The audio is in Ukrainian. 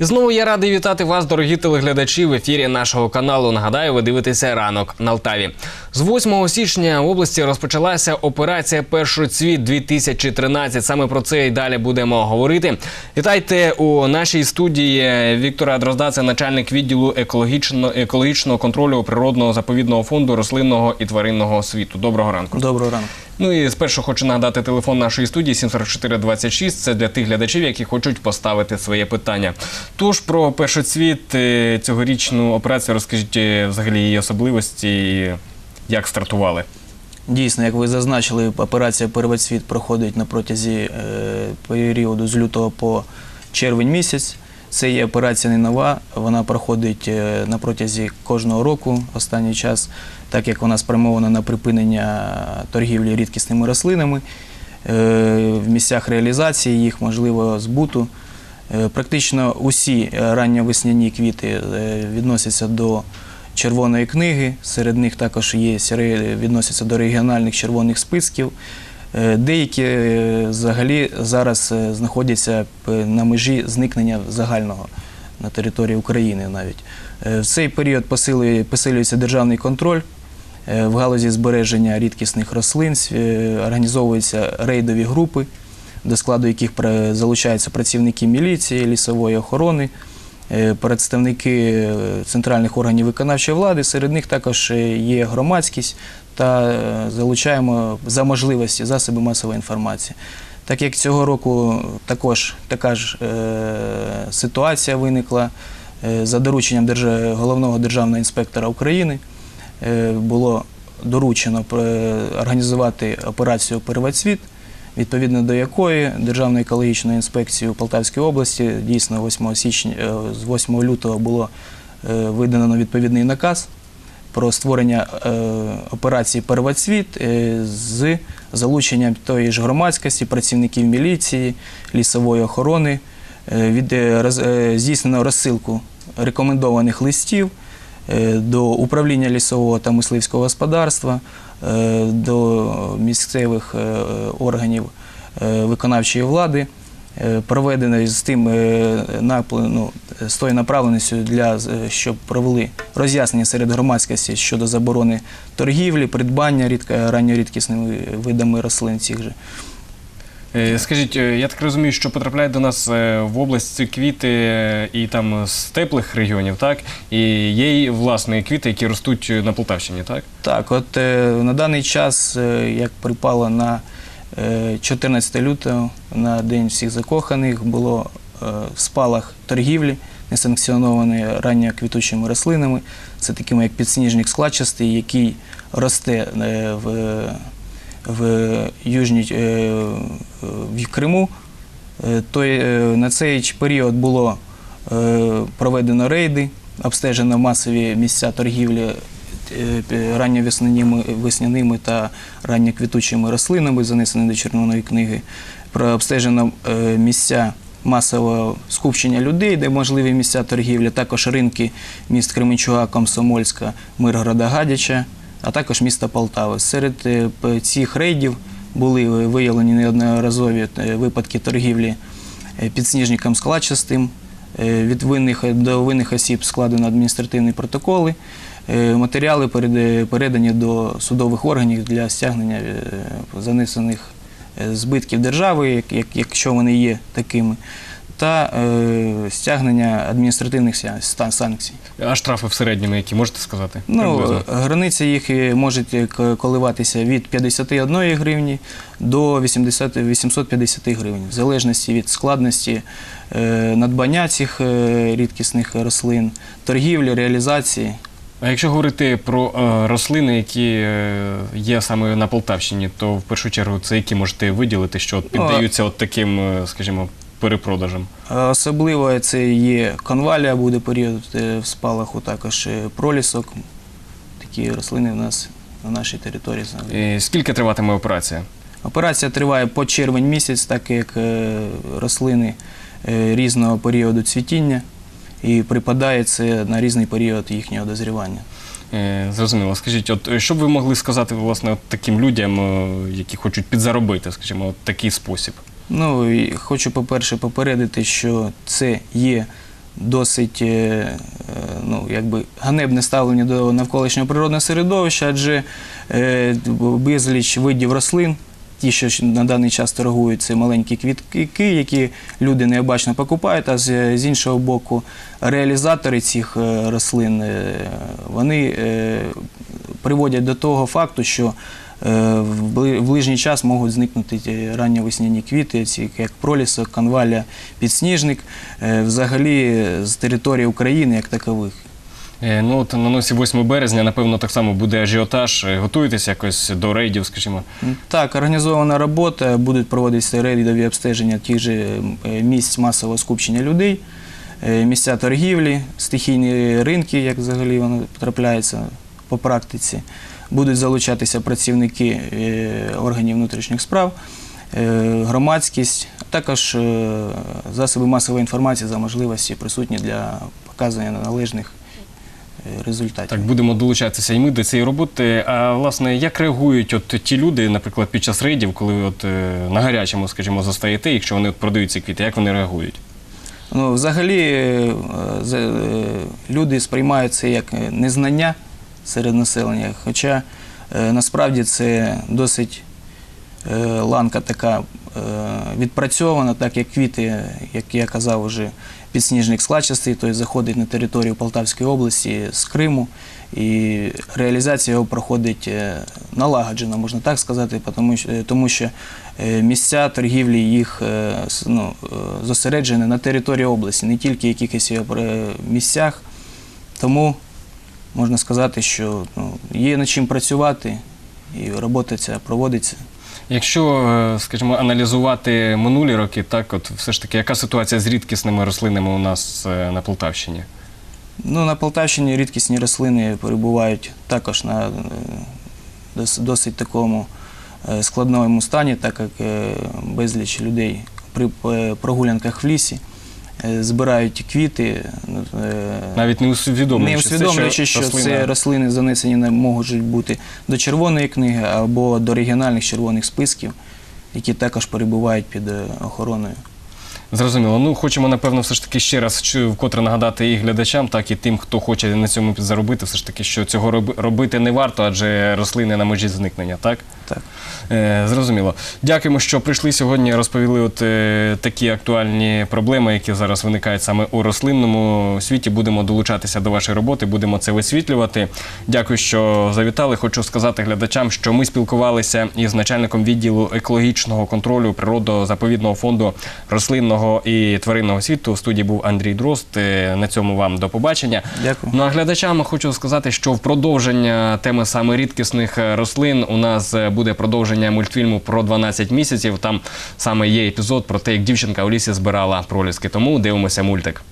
І знову я радий вітати вас, дорогі телеглядачі, в ефірі нашого каналу. Нагадаю, ви дивитеся ранок на Алтаві. З 8 січня в області розпочалася операція Першоцвіт 2013. Саме про це і далі будемо говорити. Вітайте у нашій студії Віктора Дрозда, це начальник відділу екологічно, екологічного контролю природного заповідного фонду рослинного і тваринного світу. Доброго ранку. Доброго ранку. Ну і спершу хочу нагадати телефон нашої студії 74426. Це для тих глядачів, які хочуть поставити своє питання. Тож про першоцвіт е, цьогорічну операцію розкажіть е, взагалі її особливості, і як стартували. Дійсно, як ви зазначили, операція Первоцвіт проходить на протязі е, періоду з лютого по червень місяць. Це є операція не нова, вона проходить е, на протязі кожного року останній час, так як вона спрямована на припинення торгівлі рідкісними рослинами е, в місцях реалізації їх, можливо, збуту. Е, Практично усі ранньовесняні квіти відносяться до червоної книги. Серед них також є відносяться до регіональних червоних списків. Е, Деякі е, взагалі зараз е, знаходяться на межі зникнення загального на території України навіть. В цей період посилює- посилюється державний контроль в галузі збереження рідкісних рослин, організовуються рейдові групи, до складу яких залучаються працівники міліції, лісової охорони, представники е, центральних органів виконавчої влади. Серед них також е, є громадськість та е, залучаємо за можливості засоби масової інформації. Так як цього року також така ж е, ситуація виникла е, за дорученням держа- головного державного інспектора України, е, було доручено е, організувати операцію Первоцвіт, відповідно до якої Державною екологічною інспекцією Полтавської області дійсно 8 січня, е, з 8 лютого було е, видано відповідний наказ про створення е, операції Первоцвіт з залученням тої ж громадськості, працівників міліції, лісової охорони. Від, здійснено розсилку рекомендованих листів до управління лісового та мисливського господарства, до місцевих е, органів е, виконавчої влади. Е, Проведено з тим ну, з тою направленістю для щоб провели роз'яснення серед громадськості щодо заборони торгівлі, придбання рідко, ранньорідкісними видами рослин цих же. Е, Скажіть, е, я так розумію, що потрапляють до нас е, в область квіти і там з теплих регіонів, так? І є й власне квіти, які ростуть на Полтавщині, так? Так, от на даний час, як припало на е, 14 лютого, на День всіх закоханих, було е, спалах торгівлі, несанкціонованої ранньоквітучими рослинами. Це такими як підсніжник складчастий, який росте в, в Южній е, в Криму. Е, той, е, на цей період було проведено рейди, обстежено масові місця торгівлі ранньовесняними весняними та ранньоквітучими рослинами, занесені до червоної книги. Про- Обстежено місця масового скупчення людей, де можливі місця торгівлі, також ринки міст Кременчуга, Комсомольська, Миргорода, Гадяча, а також міста Полтави. Серед е, цих рейдів були виявлені неодноразові е, випадки торгівлі е, підсніжником складчастим. Е, Від винних до винних осіб складено адміністративні протоколи. Е, Матеріали передані до судових органів для стягнення е, занесених е, збитків держави, як- як- якщо вони є такими, та е, стягнення адміністративних санкцій. А штрафи в середньому, які можете сказати? Ну, Приблизно. границя їх е, можуть е, коливатися від 51 гривні до 80, 850 гривень, в залежності від складності е, надбання цих е, рідкісних рослин, торгівлі, реалізації. А якщо говорити про е, рослини, які е, є саме на Полтавщині, то в першу чергу це які можете виділити, що піддаються от таким, е, скажімо, перепродажам? Е, Особливо це є конвалія, буде період е, в спалаху, також е, пролісок. Такі рослини в нас на нашій території. І скільки триватиме операція? Операція триває по червень місяць, так як е, рослини різного періоду цвітіння і припадає це на різний період їхнього дозрівання. Зрозуміло. Скажіть, от що б ви могли сказати власне от таким людям, які хочуть підзаробити, скажімо, от такий спосіб? Ну і хочу, по-перше, попередити, що це є досить е, е, ну, якби ганебне ставлення до навколишнього природного середовища, адже е, безліч видів рослин, ті, що на даний час торгують, це маленькі квітки, які люди необачно покупають, а з, іншого боку, реалізатори цих рослин вони приводять до того факту, що в ближній час можуть зникнути ті ранньовесняні квіти, ці як пролісок, канваля, підсніжник, е, взагалі з території України як такових. Е, Ну от на носі 8 березня, напевно, так само буде ажіотаж. Е, Готуєтесь якось до рейдів, скажімо. Так, організована робота, будуть проводитися рейдові обстеження тих же е, місць масового скупчення людей, е, місця торгівлі, стихійні ринки, як взагалі воно потрапляється по практиці. Будуть залучатися працівники е, органів внутрішніх справ, е, громадськість, а також е, засоби масової інформації за можливості присутні для показання належних результатів. Так, будемо долучатися і ми до цієї роботи. А власне, як реагують от ті люди, наприклад, під час рейдів, коли ви от на гарячому, скажімо, застаєте, якщо вони от продають ці квіти, як вони реагують? Ну, взагалі за- люди сприймають це як незнання серед населення, хоча е, насправді це досить е, ланка така е, відпрацьована, так як квіти, як я казав, вже підсніжник складчастий, тобто заходить на територію Полтавської області з Криму, і реалізація його проходить налагоджено, можна так сказати, тому що, місця торгівлі їх ну, зосереджені на території області, не тільки в якихось місцях. Тому можна сказати, що ну, є над чим працювати, і робота ця проводиться. Якщо, е, скажімо, аналізувати минулі роки, так от все ж таки, яка ситуація з рідкісними рослинами у нас е, на Полтавщині? Ну, на Полтавщині рідкісні рослини перебувають також на е, досить такому складному стані, так як безліч людей при прогулянках в лісі збирають квіти, е, Навіть не усвідомлюючи, не усвідомлюючи, що рослина- це рослини занесені не можуть бути до червоної книги або до регіональних червоних списків, які також перебувають під е, охороною. Зрозуміло. Ну хочемо, напевно, все ж таки ще раз чи вкотре нагадати і глядачам, так і тим, хто хоче на цьому підзаробити, все ж таки, що цього робити не варто, адже рослини на межі зникнення, так? Так. Е, зрозуміло. Дякуємо, що прийшли сьогодні. Розповіли от е, такі актуальні проблеми, які зараз виникають саме у рослинному світі. Будемо долучатися до вашої роботи, будемо це висвітлювати. Дякую, що завітали. Хочу сказати глядачам, що ми спілкувалися із начальником відділу екологічного контролю природо-заповідного фонду рослинного і тваринного світу. У студії був Андрій Дрозд. Е, На цьому вам до побачення. Дякую. Ну а глядачам хочу сказати, що в продовження теми саме рідкісних рослин у нас буде продовження мультфільму про 12 місяців. Там саме є епізод про те, як дівчинка у лісі збирала проліски. Тому дивимося мультик.